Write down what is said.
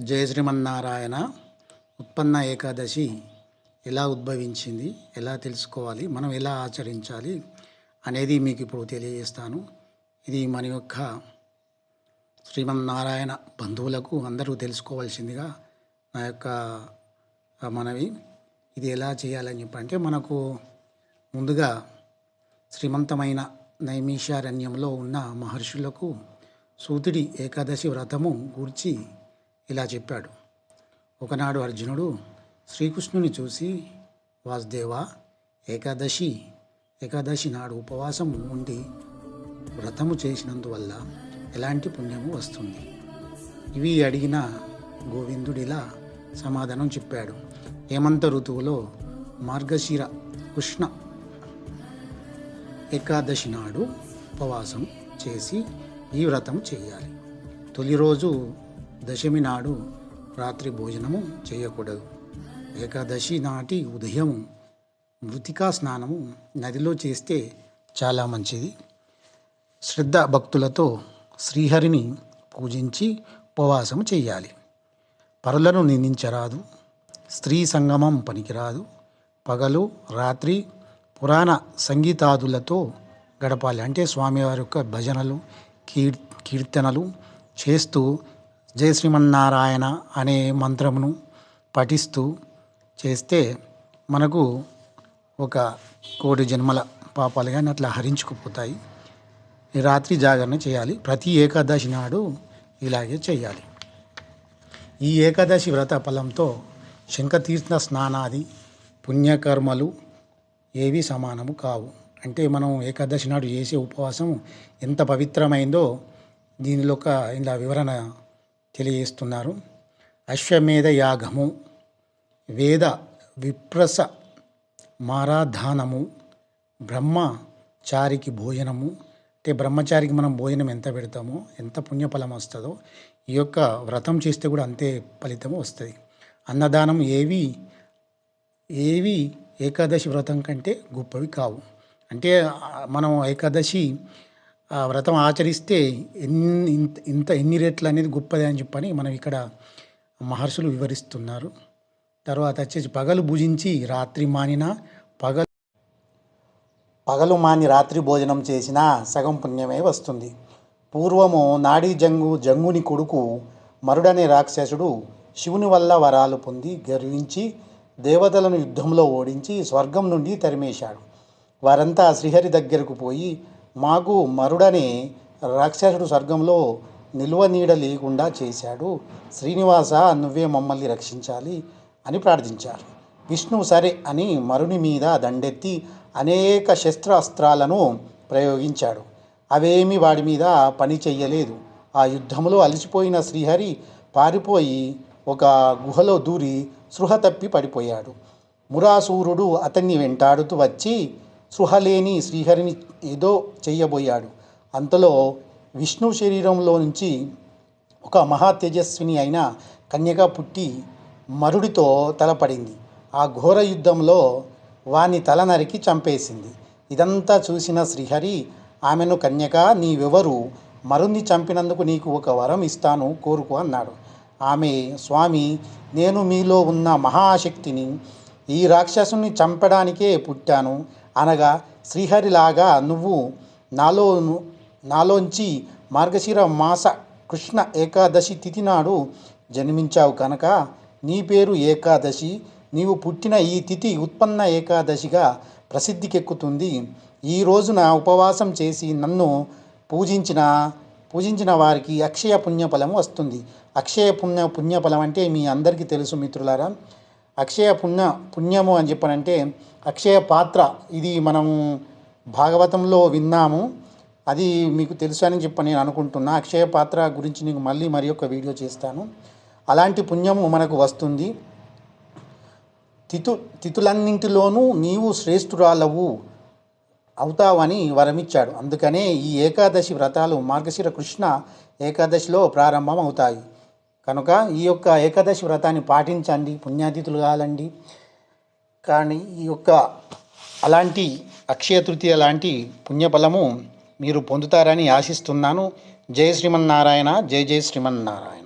జయ శ్రీమన్నారాయణ ఉత్పన్న ఏకాదశి ఎలా ఉద్భవించింది ఎలా తెలుసుకోవాలి మనం ఎలా ఆచరించాలి అనేది మీకు ఇప్పుడు తెలియజేస్తాను. ఇది మన యొక్క శ్రీమన్నారాయణ బంధువులకు అందరూ తెలుసుకోవాల్సిందిగా నా యొక్క మనవి. ఇది ఎలా చేయాలని చెప్పంటే మనకు ముందుగా శ్రీమంతమైన నైమిషారణ్యంలో ఉన్న మహర్షులకు సూతుడి ఏకాదశి వ్రతము గూర్చి ఇలా చెప్పాడు. ఒకనాడు అర్జునుడు శ్రీకృష్ణుని చూసి వాసుదేవా ఏకాదశి ఏకాదశి నాడు ఉపవాసం ఉండి వ్రతము చేసినందువల్ల ఎలాంటి పుణ్యము వస్తుంది ఇవి అడిగిన గోవిందుడిలా సమాధానం చెప్పాడు. హేమంత ఋతువులో మార్గశిర కృష్ణ ఏకాదశి నాడు ఉపవాసం చేసి ఈ వ్రతం చేయాలి. తొలి రోజు దశమి నాడు రాత్రి భోజనము చేయకూడదు. ఏకాదశి నాటి ఉదయం మృతికా స్నానము నదిలో చేస్తే చాలా మంచిది. శ్రద్ధ భక్తులతో శ్రీహరిని పూజించి ఉపవాసం చేయాలి. పరులను నిందించరాదు. స్త్రీ సంగమం పనికిరాదు. పగలు రాత్రి పురాణ సంగీతాదులతో గడపాలి. అంటే స్వామివారి యొక్క భజనలు కీర్ కీర్తనలు చేస్తూ జయ శ్రీమన్నారాయణ అనే మంత్రమును పఠిస్తూ చేస్తే మనకు ఒక కోటి జన్మల పాపాలు కానీ అట్లా హరించుకుపోతాయి. రాత్రి జాగరణ చేయాలి. ప్రతి ఏకాదశి నాడు ఇలాగే చేయాలి. ఈ ఏకాదశి వ్రత ఫలంతో శంఖతీర్థ స్నానాది పుణ్యకర్మలు ఏవి సమానము కావు. అంటే మనం ఏకాదశి నాడు చేసే ఉపవాసం ఎంత పవిత్రమైందో దీనిలో ఒక ఇలా వివరణ తెలియజేస్తున్నారు. అశ్వమేధ యాగము వేద విప్రస మారాధానము బ్రహ్మచారికి భోజనము. అంటే బ్రహ్మచారికి మనం భోజనం ఎంత పెడతామో ఎంత పుణ్యఫలం వస్తుందో ఈ యొక్క వ్రతం చేస్తే కూడా అంతే ఫలితం వస్తుంది. అన్నదానం ఏవి ఏవి ఏకాదశి వ్రతం కంటే గొప్పవి కావు. అంటే మనం ఏకాదశి ఆ వ్రతం ఆచరిస్తే ఎన్ని ఇంత ఇంత ఎన్ని రెట్లు అనేది గొప్పది అని చెప్పని మనం ఇక్కడ మహర్షులు వివరిస్తున్నారు. తర్వాత వచ్చేసి పగలు భుజించి రాత్రి మానిన పగలు పగలు మాని రాత్రి భోజనం చేసినా సగం పుణ్యమే వస్తుంది. పూర్వము నాడీ జంగు జంగుని కొడుకు మరుడనే రాక్షసుడు శివుని వల్ల వరాలు పొంది గర్వించి దేవతలను యుద్ధంలో ఓడించి స్వర్గం నుండి తరిమేశాడు. వారంతా శ్రీహరి దగ్గరకు పోయి మాకు మరుడనే రాక్షసుడు స్వర్గంలో నిల్వ నీడ లేకుండా చేశాడు. శ్రీనివాస నువ్వే మమ్మల్ని రక్షించాలి అని ప్రార్థించారు. విష్ణువు సరే అని మరుని మీద దండెత్తి అనేక శస్త్రాస్త్రాలను ప్రయోగించాడు. అవేమి వాడి మీద పని చెయ్యలేదు. ఆ యుద్ధంలో అలసిపోయిన శ్రీహరి పారిపోయి ఒక గుహలో దూరి సృహ తప్పి పడిపోయాడు. మురాసూరుడు అతన్ని వెంటాడుతూ వచ్చి సుహలేని శ్రీహరిని ఏదో చేయబోయాడు. అంతలో విష్ణు శరీరంలో నుంచి ఒక మహా తేజస్విని అయిన కన్యక పుట్టి మరుడితో తలపడింది. ఆ ఘోర యుద్ధంలో వాని తల నరికి చంపేసింది. ఇదంతా చూసిన శ్రీహరి ఆమెను కన్యక నీవెవరు? మరుణ్ణి చంపినందుకు నీకు ఒక వరం ఇస్తాను కోరుకో అన్నాడు. ఆమె స్వామి నేను మీలో ఉన్న మహాశక్తిని ఈ రాక్షసుని చంపడానికే పుట్టాను. అనగా శ్రీహరిలాగా నువ్వు నాలో నాలోంచి మార్గశిర మాస కృష్ణ ఏకాదశి తిథి నాడు జన్మించావు కనుక నీ పేరు ఏకాదశి నీవు పుట్టిన ఈ తిథి ఉత్పన్న ఏకాదశిగా ప్రసిద్ధికెక్కుతుంది. ఈ రోజున ఉపవాసం చేసి నన్ను పూజించిన పూజించిన వారికి అక్షయ పుణ్యఫలం వస్తుంది. అక్షయ పుణ్య పుణ్యఫలం అంటే మీ అందరికీ తెలుసు మిత్రులారా అక్షయ పుణ్య పుణ్యము అని చెప్పనంటే అక్షయ పాత్ర. ఇది మనం భాగవతంలో విన్నాము. అది మీకు తెలుసు అని చెప్పి నేను అనుకుంటున్నా. అక్షయ పాత్ర గురించి నీకు మళ్ళీ మరి ఒక వీడియో చేస్తాను. అలాంటి పుణ్యము మనకు వస్తుంది. తితు తితులన్నింటిలోనూ నీవు శ్రేష్ఠురాలవు అవుతావని వరమిచ్చాడు. అందుకనే ఈ ఏకాదశి వ్రతాలు మార్గశిర కృష్ణ ఏకాదశిలో ప్రారంభం అవుతాయి కనుక ఈ యొక్క ఏకాదశి వ్రతాన్ని పాటించండి పుణ్యాతిథులు కాలండి కానీ ఈ యొక్క అలాంటి అక్షయ తృతీయ లాంటి పుణ్యఫలము మీరు పొందుతారని ఆశిస్తున్నాను. జయ శ్రీమన్నారాయణ జయ జయ శ్రీమన్నారాయణ.